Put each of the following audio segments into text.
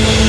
Thank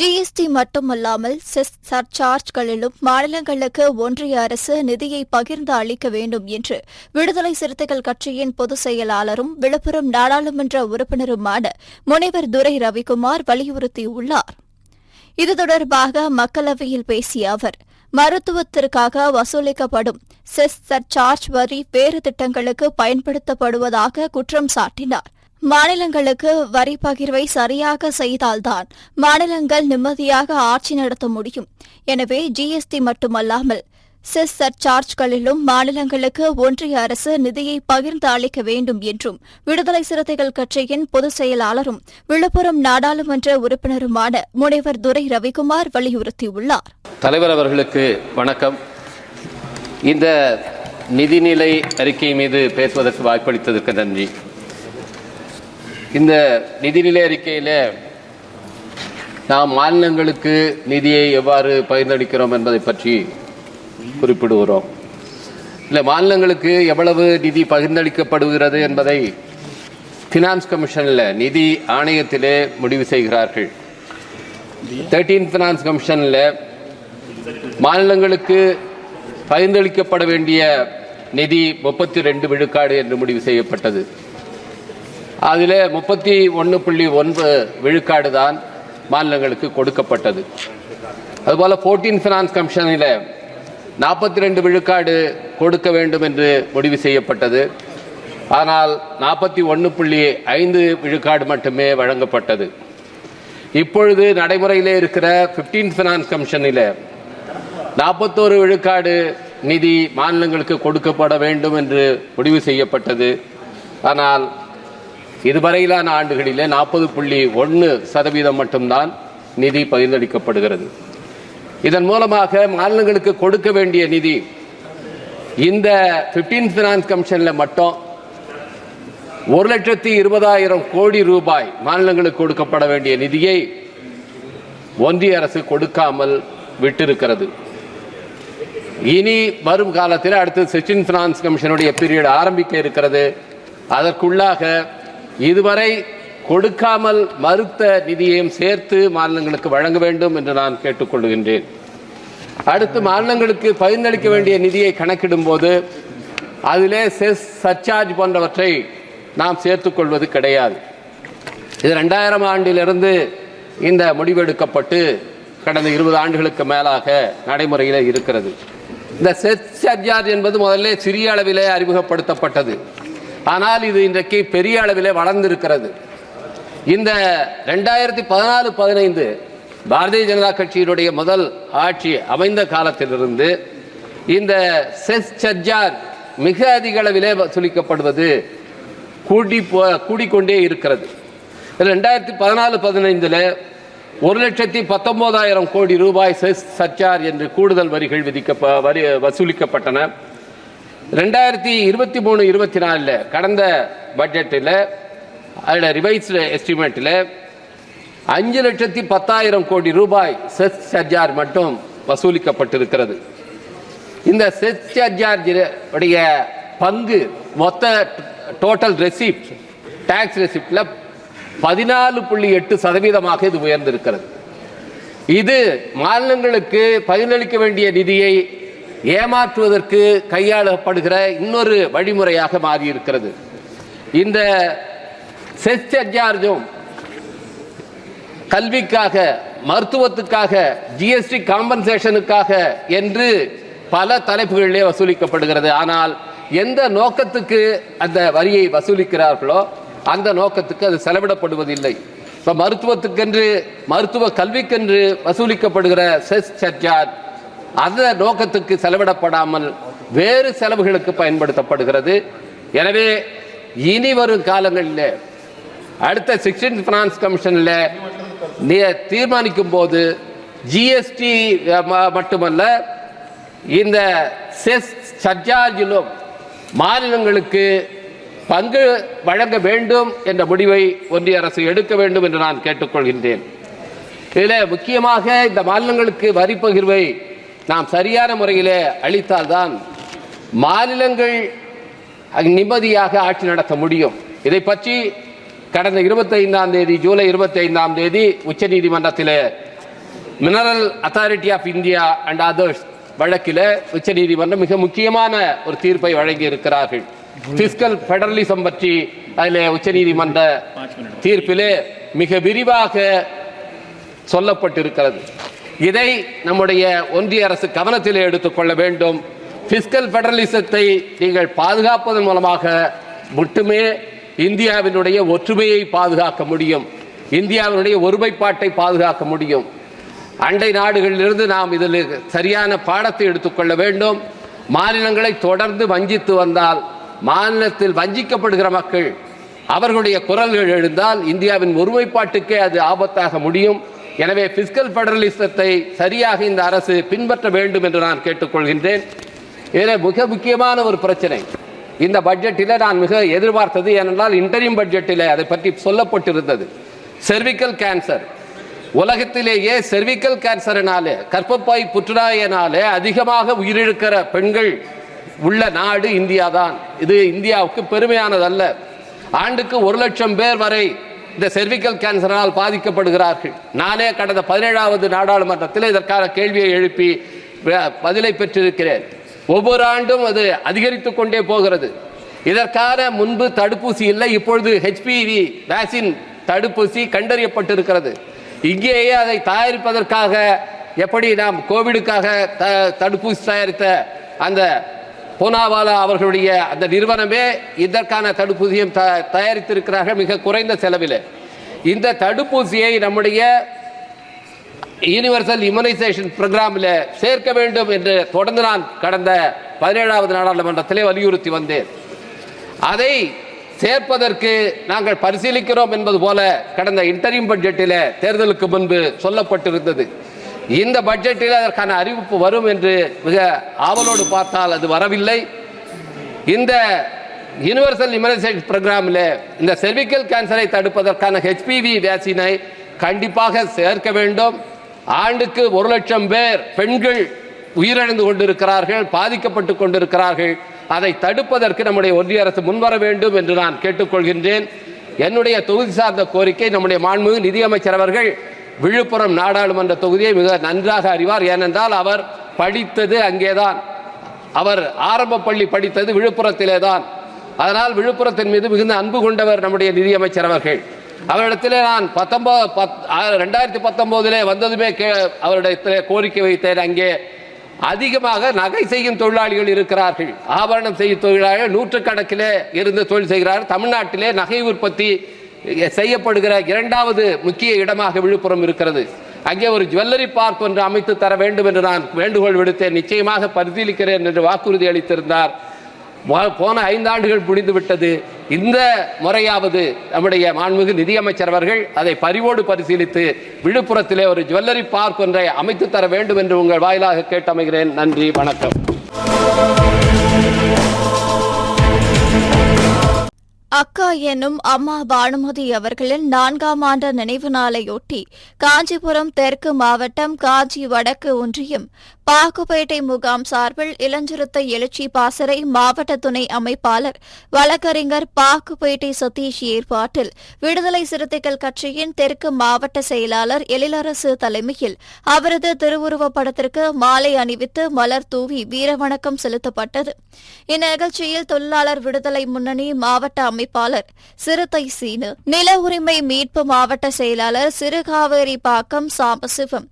GST மட்டுமல்லாமல் chess சர்சார்ஜ்களிலும் மாநிலங்களுக்கு ஒன்றிய அரசு நிதியை பகிர்ந்து அளிக்க வேண்டும் என்று விடுதலை சிறுத்தைகள் கட்சியின் பொதுச் செயலாளரும் விழுப்புரம் நாடாளுமன்ற உறுப்பினருமான முனைவர் துரை ரவிக்குமார் வலியுறுத்தியுள்ளார். இது தொடர்பாக மக்களவையில் பேசிய அவர் மருத்துவத்திற்காக வசூலிக்கப்படும் செஸ் சர்சார்ஜ் வரி வேறு திட்டங்களுக்கு பயன்படுத்தப்படுவதாக குற்றம் சாட்டினார். மாநிலங்களுக்கு வரி பகிர்வை சரியாக செய்தால்தான் மாநிலங்கள் நிம்மதியாக ஆட்சி நடத்த முடியும். எனவே ஜிஎஸ்டி மட்டுமல்லாமல் செஸ் சர்சார்ஜ்களிலும் மாநிலங்களுக்கு ஒன்றிய அரசு நிதியை பகிர்ந்து அளிக்க வேண்டும் என்றும் விடுதலை சிறுத்தைகள் கட்சியின் பொதுச் செயலாளரும் விழுப்புரம் நாடாளுமன்ற உறுப்பினருமான முனைவர் துரை ரவிக்குமார் வலியுறுத்தியுள்ளார். தலைவர் அவர்களுக்கு வணக்கம். இந்த நிதிநிலை அறிக்கை மீது பேசுவதற்கு வாய்ப்பளித்ததற்கு நன்றி. இந்த நிதிநிலை அறிக்கையில் நாம் மாநிலங்களுக்கு நிதியை எவ்வாறு பகிர்ந்தளிக்கிறோம் என்பதை பற்றி குறிப்பிடுகிறோம். இல்லை மாநிலங்களுக்கு எவ்வளவு நிதி பகிர்ந்தளிக்கப்படுகிறது என்பதை ஃபினான்ஸ் கமிஷனில் நிதி ஆணையத்திலே முடிவு செய்கிறார்கள். தேர்ட்டீன் ஃபினான்ஸ் கமிஷனில் மாநிலங்களுக்கு பகிர்ந்தளிக்கப்பட வேண்டிய நிதி முப்பத்தி ரெண்டு விழுக்காடு என்று முடிவு செய்யப்பட்டது. அதில் முப்பத்தி ஒன்று புள்ளி ஒன்பது விழுக்காடு தான் மாநிலங்களுக்கு கொடுக்கப்பட்டது. அதுபோல் ஃபோர்டீன் ஃபினான்ஸ் கமிஷனில் நாற்பத்தி ரெண்டு விழுக்காடு கொடுக்க வேண்டும் என்று முடிவு செய்யப்பட்டது. ஆனால் நாற்பத்தி ஒன்று புள்ளி ஐந்து விழுக்காடு மட்டுமே வழங்கப்பட்டது. இப்பொழுது நடைமுறையிலே இருக்கிற ஃபிஃப்டீன் ஃபினான்ஸ் கமிஷனில் நாற்பத்தோரு விழுக்காடு நிதி மாநிலங்களுக்கு கொடுக்கப்பட வேண்டும் என்று முடிவு செய்யப்பட்டது. ஆனால் இதுவரையிலான ஆண்டுகளிலே நாற்பது புள்ளி ஒன்று சதவீதம் மட்டும்தான் நிதி பகிர்ந்தளிக்கப்படுகிறது. இதன் மூலமாக மாநிலங்களுக்கு கொடுக்க வேண்டிய நிதி இந்த பிப்டீன் ஃபினான்ஸ் கமிஷனில் மட்டும் ஒரு லட்சத்தி இருபதாயிரம் கோடி ரூபாய் மாநிலங்களுக்கு கொடுக்கப்பட வேண்டிய நிதியை ஒன்றிய அரசு கொடுக்காமல் விட்டிருக்கிறது. இனி வரும் காலத்தில் அடுத்து சச்சின் பினான்ஸ் கமிஷனுடைய பீரியட் ஆரம்பிக்க இருக்கிறது. அதற்குள்ளாக இதுவரை கொடுக்காமல் மறுத்த நிதியையும் சேர்த்து மாநிலங்களுக்கு வழங்க வேண்டும் என்று நான் கேட்டுக்கொள்கின்றேன் அடுத்து மாநிலங்களுக்கு பகிர்ந்தளிக்க வேண்டிய நிதியை கணக்கிடும் போது அதிலே செஸ் சர்ச்சார்ஜ் போன்றவற்றை நாம் சேர்த்துக்கொள்வது கிடையாது. இது ரெண்டாயிரம் ஆண்டிலிருந்து இந்த முடிவெடுக்கப்பட்டு கடந்த இருபது ஆண்டுகளுக்கு மேலாக நடைமுறையில் இருக்கிறது. இந்த செஸ் சர்ச்சார்ஜ் என்பது முதல்ல சிறிய அளவிலே அறிமுகப்படுத்தப்பட்டது. ஆனால் இது இன்றைக்கு பெரிய அளவிலே வளர்ந்திருக்கிறது. இந்த ரெண்டாயிரத்தி பதினாலு பதினைந்து பாரதிய ஜனதா கட்சியினுடைய முதல் ஆட்சி அமைந்த காலத்திலிருந்து இந்த செஸ் சர்ஜார் மிக அதிக அளவிலே வசூலிக்கப்படுவது கூடி போ- கூடிக்கொண்டே இருக்கிறது. ரெண்டாயிரத்தி பதினாலு பதினைந்தில் ஒரு லட்சத்தி பத்தொம்போதாயிரம் கோடி ரூபாய் செஸ் சர்ஜார் என்று கூடுதல் வரிகள் விதிக்க வரி வசூலிக்கப்பட்டன. ரெண்டாயிரத்தி இருபத்தி மூணு இருபத்தி நாலில் கடந்த பட்ஜெட்டில் அதில் ரிவைஸ்டு எஸ்டிமேட்டில் அஞ்சு லட்சத்தி பத்தாயிரம் கோடி ரூபாய் செஸ் சர்ஜார் மட்டும் வசூலிக்கப்பட்டிருக்கிறது. இந்த செஸ் சர்ஜார்ஜ் உடைய பங்கு மொத்த டோட்டல் ரெசிப்ட் டாக்ஸ் ரெசிப்டில் பதினாலு புள்ளி எட்டு சதவீதமாக இது உயர்ந்திருக்கிறது. இது மாநிலங்களுக்கு பதிலளிக்க வேண்டிய நிதியை ஏமாற்றுவதற்கு கையாளப்படுகிற இன்னொரு வழிமுறையாக மாறியிருக்கிறது. இந்த செஸ் சார்ஜும் கல்விக்காக மருத்துவத்துக்காக ஜிஎஸ்டி காம்பன்சேஷனுக்காக என்று பல தலைப்புகளிலே வசூலிக்கப்படுகிறது. ஆனால் எந்த நோக்கத்துக்கு அந்த வரியை வசூலிக்கிறார்களோ அந்த நோக்கத்துக்கு அது செலவிடப்படுவதில்லை. இப்போ மருத்துவத்துக்கென்று மருத்துவ கல்விக்கென்று வசூலிக்கப்படுகிற செஸ் சர்ஜார் அந்த நோக்கத்துக்கு செலவிடப்படாமல் வேறு செலவுகளுக்கு பயன்படுத்தப்படுகிறது. எனவே இனி வரும் காலங்களில் அடுத்த சிக்ஸ்டீன் ஃபினான்ஸ் கமிஷனில் தீர்மானிக்கும் போது ஜிஎஸ்டி மட்டுமல்ல இந்த செஸ் சர்ஜார்ஜிலும் மாநிலங்களுக்கு பங்கு வழங்க வேண்டும் என்ற முடிவை ஒன்றிய அரசு எடுக்க வேண்டும் என்று நான் கேட்டுக்கொள்கின்றேன். இதில் முக்கியமாக இந்த மாநிலங்களுக்கு வரி பகிர்வை நாம் சரியான முறையிலே அளித்தால்தான் மாநிலங்கள் நிம்மதியாக ஆட்சி நடத்த முடியும். இதை பற்றி கடந்த இருபத்தைந்தாம் தேதி ஜூலை இருபத்தைந்தாம் தேதி உச்சநீதிமன்றத்தில் mineral authority of India and others வழக்கில் உச்சநீதிமன்றம் மிக முக்கியமான ஒரு தீர்ப்பை வழங்கி இருக்கிறார்கள் பிஸ்கல் ஃபெடரலிசம் பற்றி அதில் உச்சநீதிமன்ற தீர்ப்பிலே மிக விரிவாக சொல்லப்பட்டிருக்கிறது. இதை நம்முடைய ஒன்றிய அரசு கவனத்தில் எடுத்துக்கொள்ள வேண்டும். பிஸ்கல் ஃபெடரலிசத்தை நீங்கள் பாதுகாப்பதன் மூலமாக மட்டுமே இந்தியாவினுடைய ஒற்றுமையை பாதுகாக்க முடியும். இந்தியாவினுடைய ஒருமைப்பாட்டை பாதுகாக்க முடியும். அண்டை நாடுகளிலிருந்து நாம் இதில் சரியான பாடத்தை எடுத்துக்கொள்ள வேண்டும். மாநிலங்களை தொடர்ந்து வஞ்சித்து வந்தால் மாநிலத்தில் வஞ்சிக்கப்படுகிற மக்கள் அவர்களுடைய குரல்கள் எழுந்தால் இந்தியாவின் ஒருமைப்பாட்டுக்கே அது ஆபத்தாக முடியும். எனவே பிஸ்கல் ஃபெடரலிசத்தை சரியாக இந்த அரசு பின்பற்ற வேண்டும் என்று நான் கேட்டுக்கொள்கின்றேன். இதில் மிக முக்கியமான ஒரு பிரச்சனை. இந்த பட்ஜெட்டில் நான் மிக எதிர்பார்த்தது ஏனென்றால் இன்டரிம் பட்ஜெட்டில் அதை பற்றி சொல்லப்பட்டிருந்தது. செர்விக்கல் கேன்சர் உலகத்திலேயே செர்விக்கல் கேன்சரினாலே கர்ப்பப்பாய் புற்றுநோயினாலே அதிகமாக உயிரிழக்கிற பெண்கள் உள்ள நாடு இந்தியா தான் இது இந்தியாவுக்கு பெருமையானதல்ல. ஆண்டுக்கு ஒரு லட்சம் பேர் வரை இந்த செர்விக்கல் கேன்சரால் பாதிக்கப்படுகிறார்கள். நானே கடந்த பதினேழாவது நாடாளுமன்றத்தில் இதற்கான கேள்வியை எழுப்பி பதிலை பெற்றிருக்கிறேன். ஒவ்வொரு ஆண்டும் அது அதிகரித்து கொண்டே போகிறது. இதற்கான முன்பு தடுப்பூசி இல்லை இப்பொழுது ஹெச்பிவி வேக்சின் தடுப்பூசி கண்டறியப்பட்டிருக்கிறது. இங்கேயே அதை தயாரிப்பதற்காக எப்படி நாம் கோவிடுக்காக த தடுப்பூசி தயாரித்த அந்த பூனாவாலா அவர்களுடைய அந்த நிறுவனமே இதற்கான தடுப்பூசியும் த தயாரித்திருக்கிறார்கள் மிக குறைந்த செலவில். இந்த தடுப்பூசியை நம்முடைய யூனிவர்சல் இம்யூனைசேஷன் ப்ரோக்ராமில் சேர்க்க வேண்டும் என்று தொடர்ந்து நான் கடந்த பதினேழாவது நாடாளுமன்றத்திலே வலியுறுத்தி வந்தேன். அதை சேர்ப்பதற்கு நாங்கள் பரிசீலிக்கிறோம் என்பது போல கடந்த இன்டரிம் பட்ஜெட்டில் தேர்தலுக்கு முன்பு சொல்லப்பட்டிருந்தது. இந்த பட்ஜெட்டில் அதற்கான அறிவிப்பு வரும் என்று மிக ஆவலோடு பார்த்தால் அது வரவில்லை. இந்த யுனிவர்சல் இம்யூனைசேஷன் ப்ரோக்ராமில் இந்த செர்விக்கல் கேன்சரை தடுப்பதற்கான ஹெச்பிவி வேக்சினை கண்டிப்பாக சேர்க்க வேண்டும். ஆண்டுக்கு ஒரு லட்சம் பேர் பெண்கள் உயிரிழந்து கொண்டிருக்கிறார்கள் பாதிக்கப்பட்டு கொண்டிருக்கிறார்கள். அதை தடுப்பதற்கு நம்முடைய ஒன்றிய அரசு முன்வர வேண்டும் என்று நான் கேட்டுக்கொள்கின்றேன். என்னுடைய தொகுதி சார்ந்த கோரிக்கை நம்முடைய மாண்புமிகு நிதியமைச்சர் அவர்கள் விழுப்புரம் நாடாளுமன்ற தொகுதியை மிக நன்றாக அறிவார். ஏனென்றால் அவர் படித்தது அங்கேதான். அவர் ஆரம்ப பள்ளி படித்தது விழுப்புரத்திலே தான் அதனால் விழுப்புரத்தின் மீது மிகுந்த அன்பு கொண்டவர் நம்முடைய நிதியமைச்சர் அவர்கள். அவரிடத்திலே நான் பத்தொன்பது பத் ரெண்டாயிரத்தி பத்தொம்போதிலே வந்ததுமே கே அவரிடத்திலே கோரிக்கை வைத்தேன். அங்கே அதிகமாக நகை செய்யும் தொழிலாளிகள் இருக்கிறார்கள். ஆபரணம் செய்யும் தொழிலாளிகள் நூற்றுக்கணக்கிலே இருந்து தொழில் செய்கிறார்கள். தமிழ்நாட்டிலே நகை உற்பத்தி செய்யப்படுகிற இரண்டாவது முக்கிய இடமாக விழுப்புரம் இருக்கிறது. அங்கே ஒரு ஜுவல்லரி பார்க் ஒன்று அமைத்து தர வேண்டும் என்று நான் வேண்டுகோள் விடுத்தேன். நிச்சயமாக பரிசீலிக்கிறேன் என்று வாக்குறுதி அளித்திருந்தார். போன ஐந்தாண்டுகள் முடிந்து விட்டது. இந்த முறையாவது நம்முடைய மாண்புமிகு நிதியமைச்சர் அவர்கள் அதை பரிவோடு பரிசீலித்து விழுப்புரத்திலே ஒரு ஜுவல்லரி பார்க் ஒன்றை அமைத்து தர வேண்டும் என்று உங்கள் வாயிலாக கேட்டமைகிறேன். நன்றி வணக்கம். அக்கா என்னும் அம்மா பானுமதி அவர்களின் நான்காம் ஆண்டு நினைவு நாளையொட்டி காஞ்சிபுரம் தெற்கு மாவட்டம் காஞ்சி வடக்கு ஒன்றியம் பாக்குப்பேட்டை முகாம் சார்பில் இளஞ்சிறுத்தை எழுச்சி பாசறை மாவட்ட துணை அமைப்பாளர் வழக்கறிஞர் பாக்குப்பேட்டை சதீஷ் ஏற்பாட்டில் விடுதலை சிறுத்தைகள் கட்சியின் தெற்கு மாவட்ட செயலாளர் எழிலரசு தலைமையில் அவரது திருவுருவப்படத்திற்கு மாலை அணிவித்து மலர் தூவி வீரவணக்கம் செலுத்தப்பட்டது. இந்நிகழ்ச்சியில் தொழிலாளர் விடுதலை முன்னணி மாவட்ட அமைப்பாளர் சிறுத்தை சீனு. நில உரிமை மீட்பு மாவட்ட செயலாளர் சிறுகாவேரி பாக்கம் சாம்பசிவம்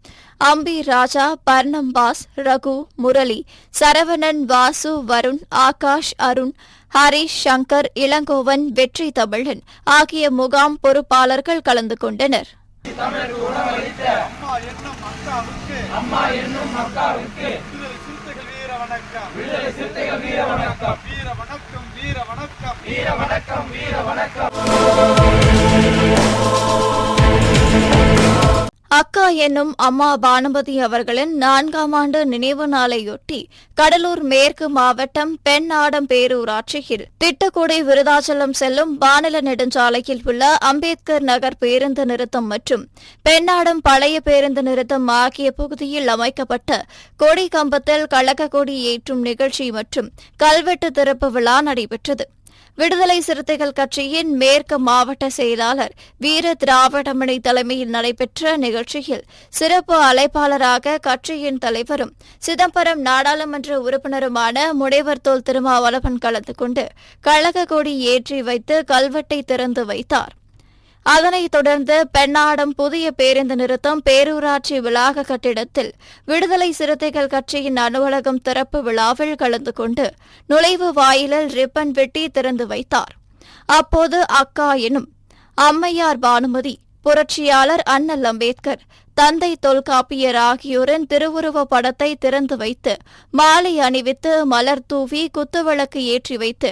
அம்பி ராஜா பர்ணம்பாஸ் ரகு முரளி சரவணன் வாசு வருண் ஆகாஷ் அருண் ஹரிஷ் சங்கர் இளங்கோவன் வெற்றி தமிழன் ஆகிய முகாம் பொறுப்பாளர்கள் கலந்து கொண்டனர். அம்மா என்னும் வீர வணக்கம். வீர வணக்கம் வீர வணக்கம் அக்கா என்னும் அம்மா பானுமதி அவர்களின் நான்காம் ஆண்டு நினைவு நாளையொட்டி கடலூர் மேற்கு மாவட்டம் பெண்ணாடம் பேரூராட்சியில் திட்டக்குடி விருதாச்சலம் செல்லும் மாநில நெடுஞ்சாலையில் உள்ள அம்பேத்கர் நகர் பேருந்து நிறுத்தம் மற்றும் பெண்ணாடம் பழைய பேருந்து நிறுத்தம் ஆகிய பகுதியில் அமைக்கப்பட்ட கொடி கம்பத்தில் கழக கொடி ஏற்றும் நிகழ்ச்சி மற்றும் கல்வெட்டு திறப்பு விழா நடைபெற்றது. விடுதலை சிறுத்தைகள் கட்சியின் மேற்கு மாவட்ட செயலாளர் வீர திராவிடமணி தலைமையில் நடைபெற்ற நிகழ்ச்சியில் சிறப்பு அழைப்பாளராக கட்சியின் தலைவரும் சிதம்பரம் நாடாளுமன்ற உறுப்பினருமான முனைவர் தோல் திருமாவளவன் கலந்து கொண்டு கழக கொடி ஏற்றி வைத்து கல்வெட்டை திறந்து வைத்தார். அதனைத் தொடர்ந்து பெண்ணாடம் புதிய பேருந்து நிறுத்தம் பேரூராட்சி வளாக கட்டிடத்தில் விடுதலை சிறுத்தைகள் கட்சியின் அலுவலகம் திறப்பு விழாவில் கலந்து கொண்டு நுழைவு வாயிலில் ரிப்பன் வெட்டி திறந்து வைத்தார். அப்போது அக்கா எனும் அம்மையார் பானுமதி புரட்சியாளர் அண்ணல் அம்பேத்கர் தந்தை தொல்காப்பியர் ஆகியோரின் திருவுருவ படத்தை திறந்து வைத்து மாலை அணிவித்து மலர் தூவி குத்துவிளக்கு ஏற்றி வைத்து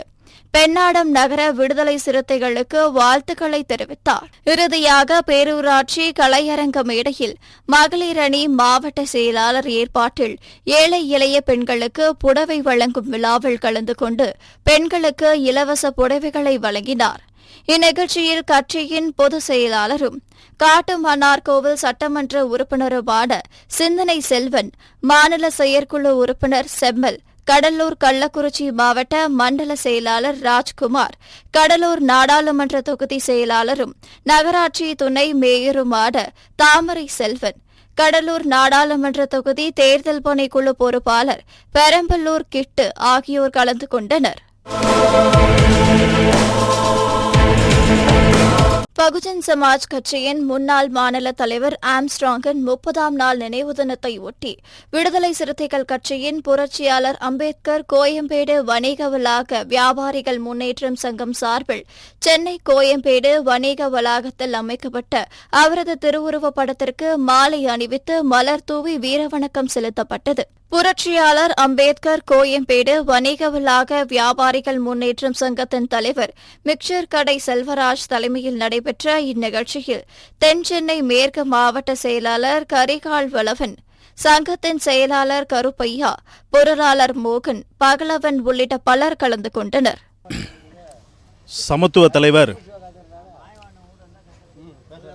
பெண்ணாடம் நகர விடுதலை சிறுத்தைகளுக்கு வாழ்த்துக்களை தெரிவித்தார். இறுதியாக பேரூராட்சி கலையரங்க மேடையில் மகளிர் அணி மாவட்ட செயலாளர் ஏற்பாட்டில் ஏழை இளைய பெண்களுக்கு புடவை வழங்கும் விழாவில் கலந்து கொண்டு பெண்களுக்கு இலவச புடவைகளை வழங்கினார். இந்நிகழ்ச்சியில் கட்சியின் பொதுச் செயலாளரும் காட்டு மன்னார்கோவில் சட்டமன்ற உறுப்பினருமான சிந்தனை செல்வன் மாநில செயற்குழு உறுப்பினர் செம்மல் கடலூர் கள்ளக்குறிச்சி மாவட்ட மண்டல செயலாளர் ராஜ்குமார் கடலூர் நாடாளுமன்ற தொகுதி செயலாளரும் நகராட்சி துணை மேயருமான தாமரை செல்வன் கடலூர் நாடாளுமன்ற தொகுதி தேர்தல் பணிக்குழு பொறுப்பாளர் பெரம்பலூர் கிட்டு ஆகியோர் கலந்து கொண்டனர். பகுஜன் சமாஜ் கட்சியின் முன்னாள் மாநில தலைவர் ஆம்ஸ்ட்ராங்கின் முப்பதாம் நாள் நினைவு தினத்தை ஒட்டி விடுதலை சிறுத்தைகள் கட்சியின் புரட்சியாளர் அம்பேத்கர் கோயம்பேடு வணிக வளாக வியாபாரிகள் முன்னேற்றம் சங்கம் சார்பில் சென்னை கோயம்பேடு வணிக வளாகத்தில் அமைக்கப்பட்ட அவரது திருவுருவப் படத்திற்கு மாலை அணிவித்து மலர் தூவி வீரவணக்கம் செலுத்தப்பட்டது. புரட்சியாளர் அம்பேத்கர் கோயம்பேடு வணிக வளாக வியாபாரிகள் முன்னேற்றம் சங்கத்தின் தலைவர் மிக்சர் கடை செல்வராஜ் தலைமையில் நடைபெற்ற இந்நிகழ்ச்சியில் தென் சென்னை மேற்கு மாவட்ட செயலாளர் கரிகால் வளவன் சங்கத்தின் செயலாளர் கருப்பையா பொருளாளர் மோகன் பகலவன் உள்ளிட்ட பலர் கலந்து கொண்டனர். சமத்துவ தலைவர்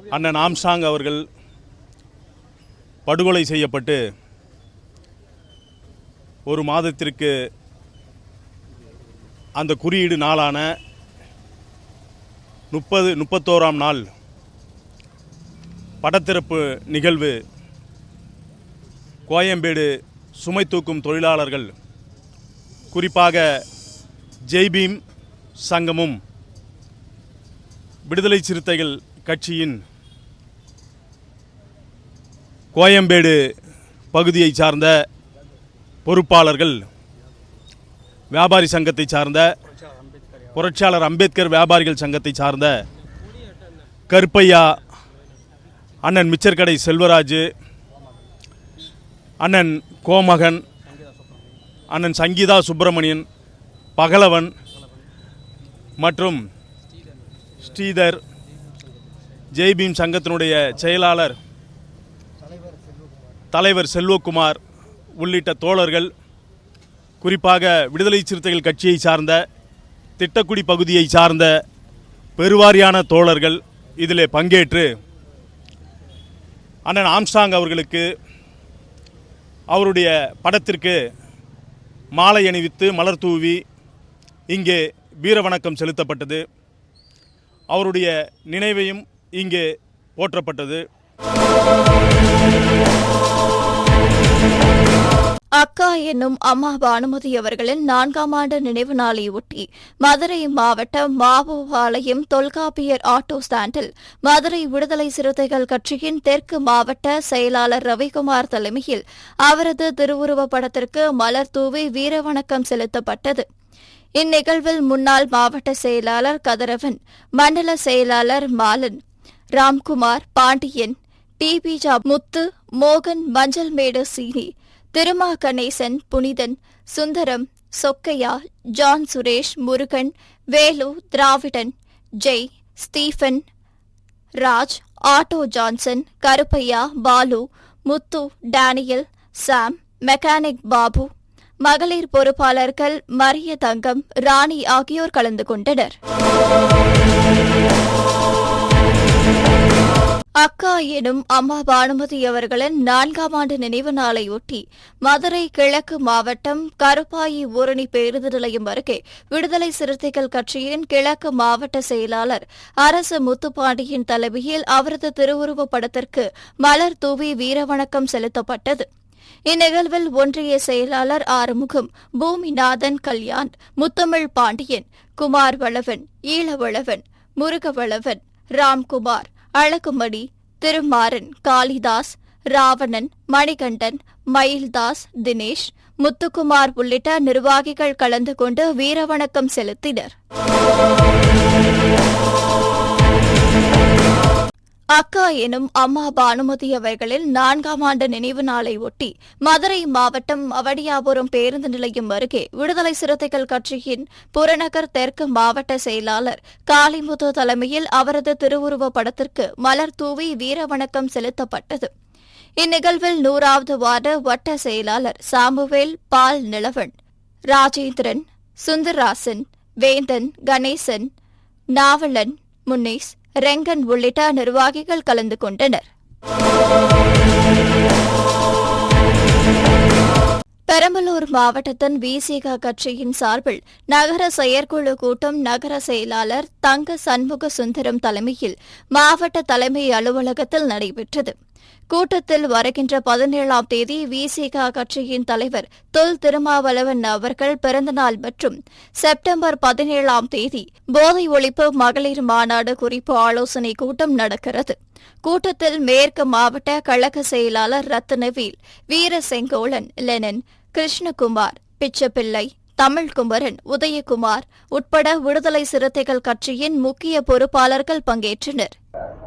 அண்ணன் ஆம்சாங் அவர்கள் படுகொலை செய்யப்பட்டு ஒரு மாதத்திற்கு அந்த குறியீடு நாளான முப்பது முப்பத்தோராம் நாள் படத்திறப்பு நிகழ்வு கோயம்பேடு சுமை தூக்கும் தொழிலாளர்கள் குறிப்பாக ஜெய்பீம் சங்கமும் விடுதலை சிறுத்தைகள் கட்சியின் கோயம்பேடு பகுதியை சார்ந்த பொறுப்பாளர்கள் வியாபாரி சங்கத்தை சார்ந்த புரட்சியாளர் அம்பேத்கர் வியாபாரிகள் சங்கத்தை சார்ந்த கருப்பையா அண்ணன் மிச்சர்கடை செல்வராஜ் அண்ணன் கோமகன் அண்ணன் சங்கீதா சுப்பிரமணியன் பகலவன் மற்றும் ஸ்ரீதர் ஜெய்பீம் சங்கத்தினுடைய செயலாளர் தலைவர் செல்வகுமார். உள்ளிட்ட தோழர்கள் குறிப்பாக விடுதலை சிறுத்தைகள் கட்சியை சார்ந்த திட்டக்குடி பகுதியை சார்ந்த பெருவாரியான தோழர்கள் இதில் பங்கேற்று அண்ணன் ஆம்ஸ்டாங் அவர்களுக்கு அவருடைய படத்திற்கு மாலை அணிவித்து மலர் தூவி இங்கே வீர வணக்கம் செலுத்தப்பட்டது. அவருடைய நினைவையும் இங்கே போற்றப்பட்டது. அக்கா என்னும் அம்மா பானுமதி அவர்களின் நான்காம் ஆண்டு நினைவு நாளையொட்டி மதுரை மாவட்டம் மாவோபாளையம் தொல்காப்பியர் ஆட்டோ ஸ்டாண்டில் மதுரை விடுதலை சிறுத்தைகள் கட்சியின் தெற்கு மாவட்ட செயலாளர் ரவிக்குமார் தலைமையில் அவரது திருவுருவப் படத்திற்கு மலர் தூவி வீரவணக்கம் செலுத்தப்பட்டது. இந்நிகழ்வில் முன்னாள் மாவட்ட செயலாளர் கதிரவன் மண்டல செயலாளர் மாலன் ராம்குமார் பாண்டியன் டிபி ஜா. முத்து மோகன் Manjalmedu Seeni Thiruma Ganesan Punithan Sundaram Chokkaiya John Suresh Murugan Velu Dravidan Jai Stephen Raj auto Johnson Karuppaiya Balu Muthu Daniel Sam mechanic Babu மகளிர் பொறுப்பாளர்கள் மரிய தங்கம் ராணி ஆகியோர் கலந்து கொண்டனர். அக்கா எனும் அம்மா பானுமதி அவர்களின் நான்காம் ஆண்டு நினைவு நாளையொட்டி மதுரை கிழக்கு மாவட்டம் கருப்பாயி ஊரணி பேருந்து நிலையம் அருகே விடுதலை சிறுத்தைகள் கட்சியின் கிழக்கு மாவட்ட செயலாளர் அரசு முத்துப்பாண்டியின் தலைமையில் அவரது திருவுருவப் படத்திற்கு மலர் தூவி வீரவணக்கம் செலுத்தப்பட்டது. இந்நிகழ்வில் ஒன்றிய செயலாளர் ஆறுமுகம் பூமிநாதன் கல்யாண் முத்தமிழ் பாண்டியன் குமார் வளவன் ஈழவளவன் முருகவளவன் ராம்குமார் அழகுமணி திருமாறன் காளிதாஸ் ராவணன் மணிகண்டன் மயில்தாஸ் தினேஷ் முத்துக்குமார் உள்ளிட்ட நிர்வாகிகள் கலந்து கொண்டு வீரவணக்கம் செலுத்தினர். அக்கா எனும் அம்மா பானுமதி அவர்களின் நான்காம் ஆண்டு நினைவு நாளை ஒட்டி மதுரை மாவட்டம் அவடியாபுரம் பேருந்து நிலையம் அருகே விடுதலை சிறுத்தைகள் கட்சியின் புறநகர் தெற்கு மாவட்ட செயலாளர் காளிமுத்து தலைமையில் அவரது திருவுருவப் படத்திற்கு மலர் தூவி வீரவணக்கம் செலுத்தப்பட்டது. இந்நிகழ்வில் நூறாவது வார்டு வட்ட செயலாளர் சாமுவேல் பால் நிலவன் ராஜேந்திரன் சுந்தர்ராசன் வேந்தன் கணேசன் நாவலன் முன்னேஸ் ரெங்கன் உள்ளிட்ட நிர்வாகிகள் கலந்து கொண்டனர். பெரம்பலூர் மாவட்டத்தின் விசிக கட்சியின் சார்பில் நகர செயற்குழு கூட்டம் நகர செயலாளர் தங்க சண்முக சுந்தரம் தலைமையில் மாவட்ட தலைமை அலுவலகத்தில் நடைபெற்றது. கூட்டத்தில் வருகின்ற பதினேழாம் தேதி விசிக கட்சியின் தலைவர் தொல் திருமாவளவன் அவர்கள் பிறந்தநாள் மற்றும் செப்டம்பர் பதினேழாம் தேதி போதை ஒழிப்பு மகளிர் மாநாடு குறிப்பு ஆலோசனை கூட்டம் நடக்கிறது. கூட்டத்தில் மேற்கு மாவட்ட கழக செயலாளர் ரத்னவேல் வீர செங்கோலன் லெனன் கிருஷ்ணகுமார் பிச்சப்பிள்ளை தமிழ்குமரன் உதயகுமார் உட்பட விடுதலை சிறுத்தைகள் கட்சியின் முக்கிய பொறுப்பாளர்கள் பங்கேற்றனர்.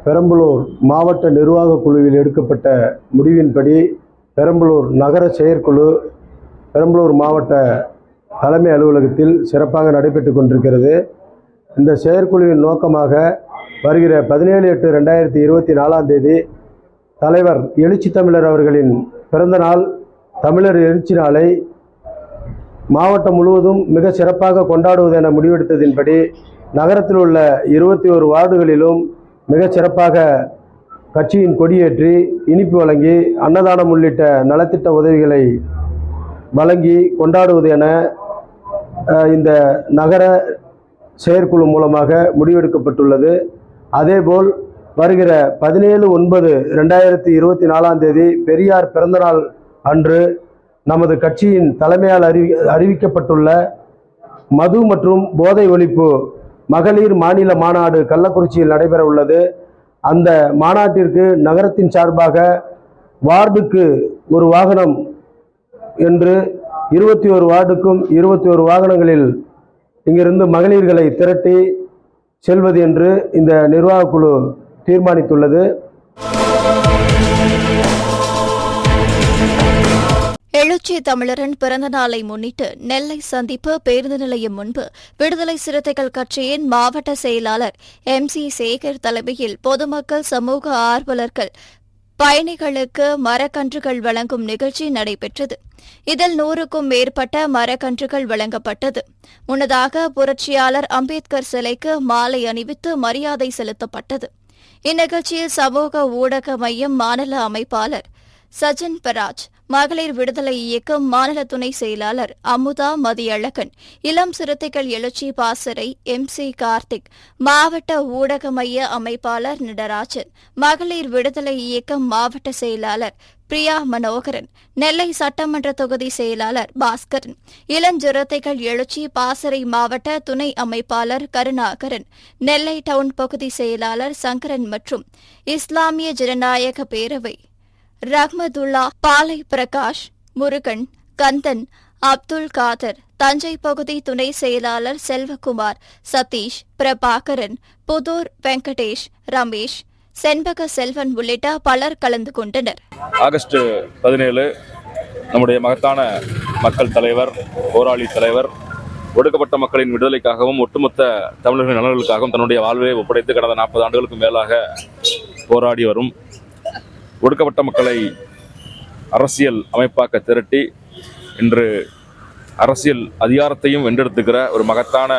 பெரம்பலூர் மாவட்ட நிர்வாக குழுவில் எடுக்கப்பட்ட முடிவின்படி பெரம்பலூர் நகர செயற்குழு பெரம்பலூர் மாவட்ட தலைமை அலுவலகத்தில் சிறப்பாக நடைபெற்று கொண்டிருக்கிறது. இந்த செயற்குழுவின் நோக்கமாக வருகிற பதினேழு எட்டு ரெண்டாயிரத்தி இருபத்தி நாலாம் தேதி தலைவர் எழுச்சி தமிழர் அவர்களின் பிறந்தநாள் தமிழர் எழுச்சி நாளை மாவட்டம் முழுவதும் மிக சிறப்பாக கொண்டாடுவது என முடிவெடுத்ததின்படி நகரத்தில் உள்ள இருபத்தி ஒரு வார்டுகளிலும் மிக சிறப்பாக கட்சியின் கொடியேற்றி இனிப்பு வழங்கி அன்னதானம் உள்ளிட்ட நலத்திட்ட உதவிகளை வழங்கி கொண்டாடுவது என இந்த நகர செயற்குழு மூலமாக முடிவெடுக்கப்பட்டுள்ளது. அதேபோல் வருகிற பதினேழு ஒன்பது ரெண்டாயிரத்தி இருபத்தி நாலாம் தேதி பெரியார் பிறந்தநாள் அன்று நமது கட்சியின் தலைமையால் அறிவி அறிவிக்கப்பட்டுள்ள மது மற்றும் போதை ஒழிப்பு மகளிர் மாநில மாநாடு கள்ளக்குறிச்சியில் நடைபெற உள்ளது. அந்த மாநாட்டிற்கு நகரத்தின் சார்பாக வார்டுக்கு ஒரு வாகனம் என்று இருபத்தி ஒரு வார்டுக்கும் இருபத்தி ஒரு வாகனங்களில் இங்கிருந்து மகளிர்களை திரட்டி செல்வது என்று இந்த நிர்வாகக்குழு தீர்மானித்துள்ளது. எழுச்சி தமிழரின் பிறந்த நாளை முன்னிட்டு நெல்லை சந்திப்பு பேருந்து நிலையம் முன்பு விடுதலை சிறுத்தைகள் கட்சியின் மாவட்ட செயலாளர் எம் சி சேகர் தலைமையில் பொதுமக்கள் சமூக ஆர்வலர்கள் பயணிகளுக்கு மரக்கன்றுகள் வழங்கும் நிகழ்ச்சி நடைபெற்றது. இதில் நூறுக்கும் மேற்பட்ட மரக்கன்றுகள் வழங்கப்பட்டது. முன்னதாக புரட்சியாளர் அம்பேத்கர் சிலைக்கு மாலை அணிவித்து மரியாதை செலுத்தப்பட்டது. இந்நிகழ்ச்சியில் சமூக ஊடக மையம் மாநில அமைப்பாளர் சஜன் பராஜ் மகளிர் விடுதலை இயக்கம் மாநில துணை செயலாளர் அமுதா மதியழகன் இளம் சிறுத்தைகள் எழுச்சி பாசறை எம் சி கார்த்திக் மாவட்ட ஊடக மைய அமைப்பாளர் நடராஜன் மகளிர் விடுதலை இயக்கம் மாவட்ட செயலாளர் பிரியா மனோகரன் நெல்லை சட்டமன்ற தொகுதி செயலாளர் பாஸ்கரன் இளஞ்சிறுத்தைகள் எழுச்சி பாசறை மாவட்ட துணை அமைப்பாளர் கருணாகரன் நெல்லை டவுன் பகுதி செயலாளர் சங்கரன் மற்றும் இஸ்லாமிய ஜனநாயக பேரவை ரஹ்மதுல்லா பாலை பிரகாஷ் முருகன் கந்தன் அப்துல் காதர் தஞ்சை பகுதி துணை செயலாளர் செல்வகுமார் சதீஷ் பிரபாகரன் புதூர் வெங்கடேஷ் ரமேஷ் செண்பக செல்வன் உள்ளிட்ட பலர் கலந்து கொண்டனர். ஆகஸ்ட் பதினேழு நம்முடைய மகத்தான மக்கள் தலைவர் போராளி தலைவர் ஒடுக்கப்பட்ட மக்களின் விடுதலைக்காகவும் ஒட்டுமொத்த தமிழர்களின் நலன்களுக்காகவும் தன்னுடைய வாழ்வை ஒப்படைத்து கடந்த நாற்பது ஆண்டுகளுக்கு மேலாக போராடி வரும் ஒடுக்கப்பட்ட மக்களை அரசியல் அமைப்பாக்க திரட்டி இன்று அரசியல் அதிகாரத்தையும் வென்றெடுத்துக்கிற ஒரு மகத்தான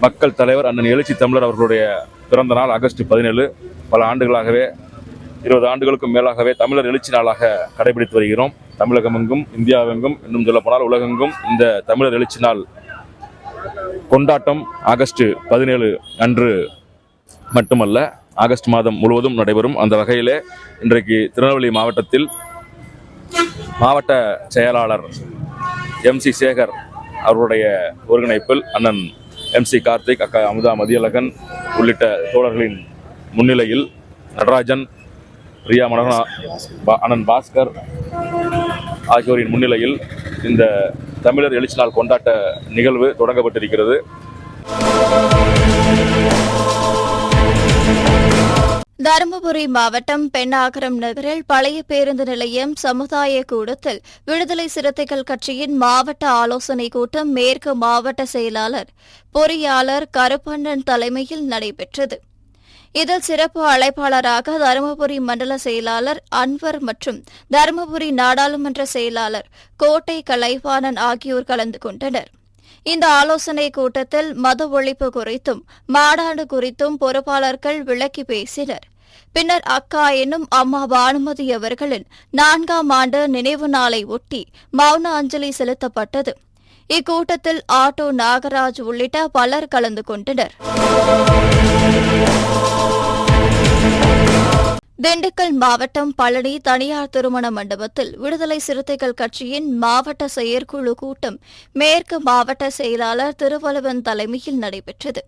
மக்கள் தலைவர் அண்ணன் எழுச்சி தமிழர் அவர்களுடைய பிறந்த நாள் ஆகஸ்ட் பதினேழு. பல ஆண்டுகளாகவே இருபது ஆண்டுகளுக்கும் மேலாகவே தமிழர் எழுச்சி நாளாக கடைபிடித்து வருகிறோம். தமிழகமெங்கும் இந்தியாவெங்கும் இன்னும் சொல்லப்போனால் உலகெங்கும் இந்த தமிழர் எழுச்சி நாள் கொண்டாட்டம் ஆகஸ்ட் பதினேழு அன்று மட்டுமல்ல ஆகஸ்ட் மாதம் முழுவதும் நடைபெறும். அந்த வகையிலே இன்றைக்கு திருநெல்வேலி மாவட்டத்தில் மாவட்ட செயலாளர் எம் சி சேகர் அவருடைய ஒருங்கிணைப்பில் அண்ணன் எம் சி கார்த்திக் அக்கா அமுதா மதியழகன் உள்ளிட்ட தோழர்களின் முன்னிலையில் நடராஜன் ரியா மனோகனா பா- அண்ணன் பாஸ்கர் ஆகியோரின் முன்னிலையில் இந்த தமிழர் எழுச்சி நாள் கொண்டாட்ட நிகழ்வு தொடங்கப்பட்டிருக்கிறது. தருமபுரி மாவட்டம் பெண்ணாகரம் நகரில் பழைய பேருந்து நிலையம் சமுதாய கூடத்தில் விடுதலை சிறுத்தைகள் கட்சியின் மாவட்ட ஆலோசனைக் கூட்டம் மேற்கு மாவட்ட செயலாளர் பொறியாளர் கருப்பண்ணன் தலைமையில் நடைபெற்றது. இதில் சிறப்பு அழைப்பாளராக தருமபுரி மண்டல செயலாளர் அன்வர் மற்றும் தருமபுரி நாடாளுமன்ற செயலாளர் கோட்டை கலைவாணன் ஆகியோர் கலந்து கொண்டனர். இந்த ஆலோசனைக் கூட்டத்தில் மது ஒழிப்பு குறித்தும் மாநாடு குறித்தும் பொறுப்பாளர்கள் விளக்கி பேசினர். பின்னர் அக்கா என்னும் அம்மா பானுமதி அவர்களின் நான்காம் ஆண்டு நினைவு நாளை ஒட்டி மௌன அஞ்சலி செலுத்தப்பட்டது. இக்கூட்டத்தில் ஆட்டோ நாகராஜ் உள்ளிட்ட பலர் கலந்து கொண்டனர். திண்டுக்கல் மாவட்டம் பழனி தனியார் திருமண மண்டபத்தில் விடுதலை சிறுத்தைகள் கட்சியின் மாவட்ட செயற்குழு கூட்டம் மேற்கு மாவட்ட செயலாளர் திருவள்ளுவன் தலைமையில் நடைபெற்றது.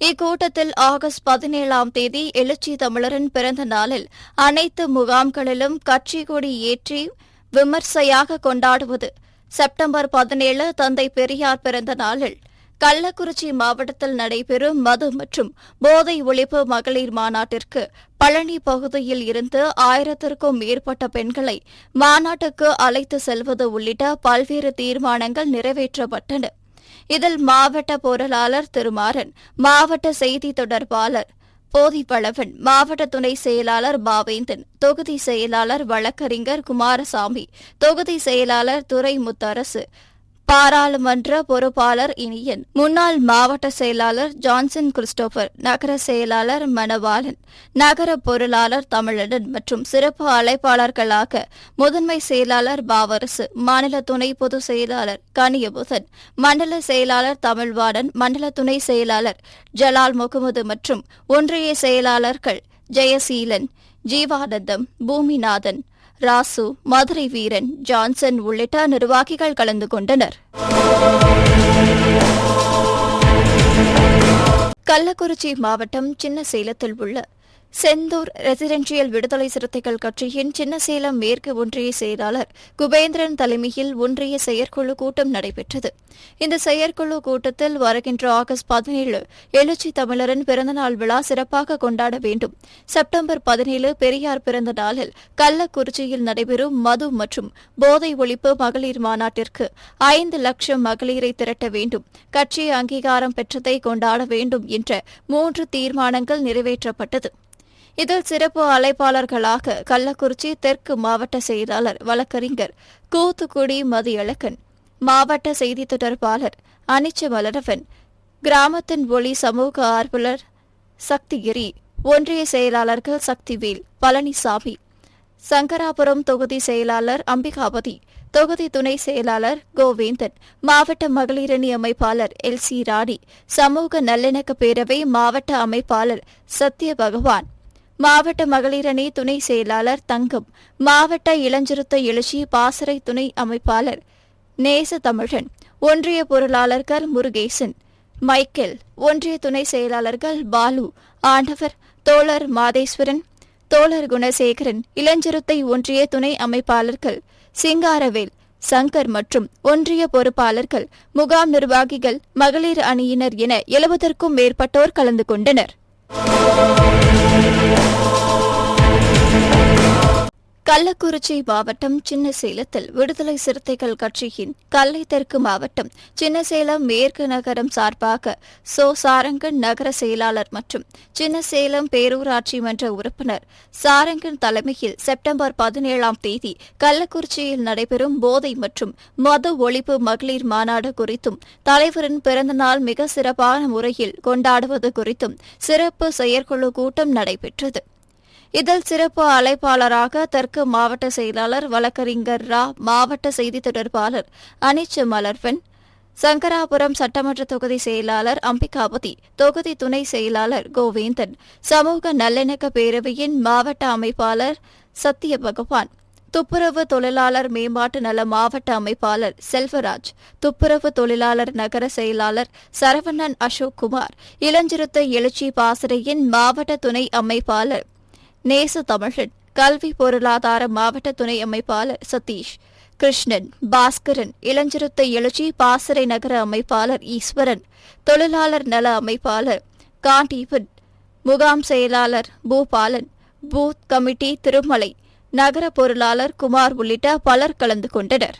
இக்கூட்டத்தில் ஆகஸ்ட் பதினேழாம் தேதி எழுச்சி தமிழரின் பிறந்த நாளில் அனைத்து முகாம்களிலும் கட்சி கொடி ஏற்றி விமர்சையாக கொண்டாடுவது. செப்டம்பர் பதினேழு தந்தை பெரியார் பிறந்த நாளில் கள்ளக்குறிச்சி மாவட்டத்தில் நடைபெறும் மது மற்றும் போதை ஒழிப்பு மகளிர் மாநாட்டிற்கு பழனி பகுதியில் இருந்து ஆயிரத்திற்கும் மேற்பட்ட பெண்களை மாநாட்டுக்கு அழைத்து செல்வது உள்ளிட்ட பல்வேறு தீர்மானங்கள் நிறைவேற்றப்பட்டன. இதில் மாவட்ட பொருளாளர் திருமாறன் மாவட்ட செய்தி தொடர்பாளர் போதிப்பளவன் மாவட்ட துணை செயலாளர் பாவேந்தன் தொகுதி செயலாளர் வழக்கறிஞர் குமாரசாமி தொகுதி செயலாளர் துரை முத்தரசு பாராளுமன்ற பொறுப்பாளர் இனியன். முன்னாள் மாவட்ட செயலாளர் ஜான்சன் கிறிஸ்டோபர் நகர செயலாளர் மணவாளன் நகர பொருளாளர் தமிழன் மற்றும் சிறப்பு அழைப்பாளர்களாக முதன்மை செயலாளர் பாவரசு மாநில துணை பொதுச் செயலாளர் கனியபுதன் மண்டல செயலாளர் தமிழ்வாடன் மண்டல துணை செயலாளர் ஜலால் முகமது மற்றும் ஒன்றிய செயலாளர்கள் ஜெயசீலன் ஜீவானந்தம் பூமிநாதன் ராசு மதுரை வீரன் ஜான்சன் உள்ளிட்ட நிர்வாகிகள் கலந்து கொண்டனர். கள்ளக்குறிச்சி மாவட்டம் சின்ன சேலத்தில் உள்ள செந்தூர் ரெசிடென்ஷியல் விடுதலை சிறுத்தைகள் கட்சியின் சின்னசேலம் மேற்கு ஒன்றிய செயலாளர் குபேந்திரன் தலைமையில் ஒன்றிய செயற்குழு கூட்டம் நடைபெற்றது. இந்த செயற்குழு கூட்டத்தில் வருகின்ற ஆகஸ்ட் பதினேழு எழுச்சி தமிழரின் பிறந்தநாள் விழா சிறப்பாக கொண்டாட வேண்டும். செப்டம்பர் பதினேழு பெரியார் பிறந்த நாளில் கள்ளக்குறிச்சியில் நடைபெறும் மது மற்றும் போதை ஒழிப்பு மகளிர் மாநாட்டிற்கு ஐந்து லட்சம் மகளிரை திரட்ட வேண்டும். கட்சி அங்கீகாரம் பெற்றதை கொண்டாட வேண்டும் என்ற மூன்று தீர்மானங்கள் நிறைவேற்றப்பட்டது. இதில் சிறப்பு அழைப்பாளர்களாக கள்ளக்குறிச்சி தெற்கு மாவட்ட செயலாளர் வழக்கறிஞர் கூத்துக்குடி மதியழகன் மாவட்ட செய்தி தொடர்பாளர் அனிச்ச மலரவன் கிராமத்தின் ஒளி சமூக ஆர்வலர் சக்திகிரி ஒன்றிய செயலாளர்கள் சக்திவேல் பழனிசாமி சங்கராபுரம் தொகுதி செயலாளர் அம்பிகாபதி தொகுதி துணை செயலாளர் கோவேந்தன் மாவட்ட மகளிரணி அமைப்பாளர் எல் சி ராணி சமூக நல்லிணக்க பேரவை மாவட்ட அமைப்பாளர் சத்ய பகவான் மாவட்ட மகளிரணி துணை செயலாளர் தங்கம் மாவட்ட இளஞ்சிறுத்த எழுச்சி பாசறை துணை அமைப்பாளர் நேச தமிழன் ஒன்றிய பொருளாளர்கள் முருகேசன் மைக்கேல் ஒன்றிய துணை செயலாளர்கள் பாலு ஆண்டவர் தோழர் மாதேஸ்வரன் தோழர் குணசேகரன் இளஞ்சிறுத்தை ஒன்றிய துணை அமைப்பாளர்கள் சிங்காரவேல் சங்கர் மற்றும் ஒன்றிய பொறுப்பாளர்கள் முகாம் நிர்வாகிகள் மகளிர் அணியினர் என எழுபதற்கும் மேற்பட்டோர் கலந்து கொண்டனர். Thank you. கள்ளக்குறிச்சி மாவட்டம் சின்னசேலத்தில் விடுதலை சிறுத்தைகள் கட்சியின் கல்லை தெற்கு மாவட்டம் சின்னசேலம் மேற்கு நகரம் சார்பாக சோ சாரங்கன் நகர செயலாளர் மற்றும் சின்னசேலம் பேரூராட்சி மன்ற உறுப்பினர் சாரங்கன் தலைமையில் செப்டம்பர் பதினேழாம் தேதி கள்ளக்குறிச்சியில் நடைபெறும் போதை மற்றும் மது ஒழிப்பு மகளிர் மாநாடு குறித்தும் தலைவரின் பிறந்தநாள் மிக சிறப்பான முறையில் கொண்டாடுவது குறித்தும் சிறப்பு செயற்குழு கூட்டம் நடைபெற்றது. இதில் சிறப்பு அழைப்பாளராக தெற்கு மாவட்ட செயலாளர் வழக்கறிஞர் ரா மாவட்ட செய்தி தொடர்பாளர் அனிச்சு மலர்வன் சங்கராபுரம் சட்டமன்ற தொகுதி செயலாளர் அம்பிகாபதி தொகுதி துணை செயலாளர் கோவேந்தன் சமூக நல்லிணக்க பேரவையின் மாவட்ட அமைப்பாளர் சத்திய பகவான் துப்புரவு தொழிலாளர் மேம்பாட்டு நல மாவட்ட அமைப்பாளர் செல்வராஜ் துப்புரவு தொழிலாளர் நகர செயலாளர் சரவணன் அசோக் குமார் இளஞ்சிறுத்தை எழுச்சி பாசறையின் மாவட்ட துணை அமைப்பாளர் நேச தமிழன் கல்வி பொருளாதார மாவட்ட துணை அமைப்பாளர் சதீஷ் கிருஷ்ணன் பாஸ்கரன் இளஞ்சிறுத்தை எழுச்சி பாசறை நகர அமைப்பாளர் ஈஸ்வரன் தொழிலாளர் நல அமைப்பாளர் காண்டீபன் முகாம் செயலாளர் பூபாலன் பூத் கமிட்டி திருமலை நகர பொருளாளர் குமார் உள்ளிட்ட பலர் கலந்து கொண்டனர்.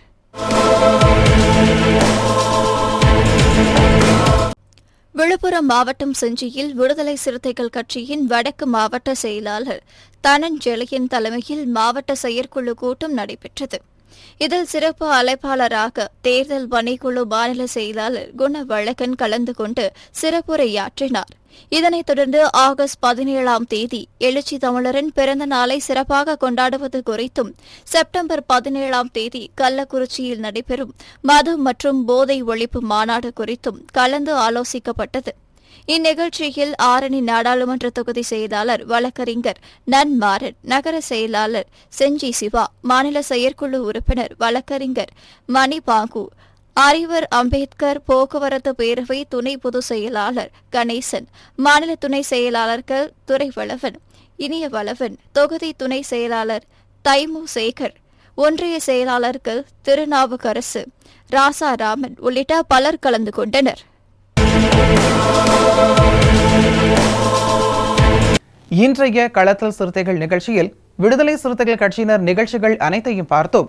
விழுப்புரம் மாவட்டம் செஞ்சியில் விடுதலை சிறுத்தைகள் கட்சியின் வடக்கு மாவட்ட செயலாளர் தனஞ்செழியன் தலைமையில் மாவட்ட செயற்குழு கூட்டம் நடைபெற்றது. இதில் சிறப்பு அழைப்பாளராக தேர்தல் பணிக்குழு மாநில செயலாளர் குணவழகன் கலந்து கொண்டு சிறப்புரையாற்றினார். இதனைத் தொடர்ந்து ஆகஸ்ட் பதினேழாம் தேதி எழுச்சி தமிழரின் பிறந்த நாளை சிறப்பாக கொண்டாடுவது குறித்தும் செப்டம்பர் பதினேழாம் தேதி கள்ளக்குறிச்சியில் நடைபெறும் மது மற்றும் போதை ஒழிப்பு மாநாடு குறித்தும் கலந்து ஆலோசிக்கப்பட்டது. இந்நிகழ்ச்சியில் ஆரணி நாடாளுமன்ற தொகுதி செயலாளர் வழக்கறிஞர் நன்மாறன் நகர செயலாளர் செஞ்சி சிவா மாநில செயற்குழு உறுப்பினர் வழக்கறிஞர் மணி பாகு அறிவர் அம்பேத்கர் போக்குவரத்து பேரவை துணை பொதுச் செயலாளர் கணேசன் மாநில துணை செயலாளர்கள் துரைவளவன் இனியவளவன் தொகுதி துணை செயலாளர் தைமு சேகர் ஒன்றிய செயலாளர்கள் திருநாவுக்கரசு ராசாராமன் உள்ளிட்ட பலர் கலந்து கொண்டனர். இன்றைய களத்தல் சிறுத்தைகள் நிகழ்ச்சியில் விடுதலை சிறுத்தைகள் கட்சியினர் நிகழ்ச்சிகள் அனைத்தையும் பார்த்தோம்.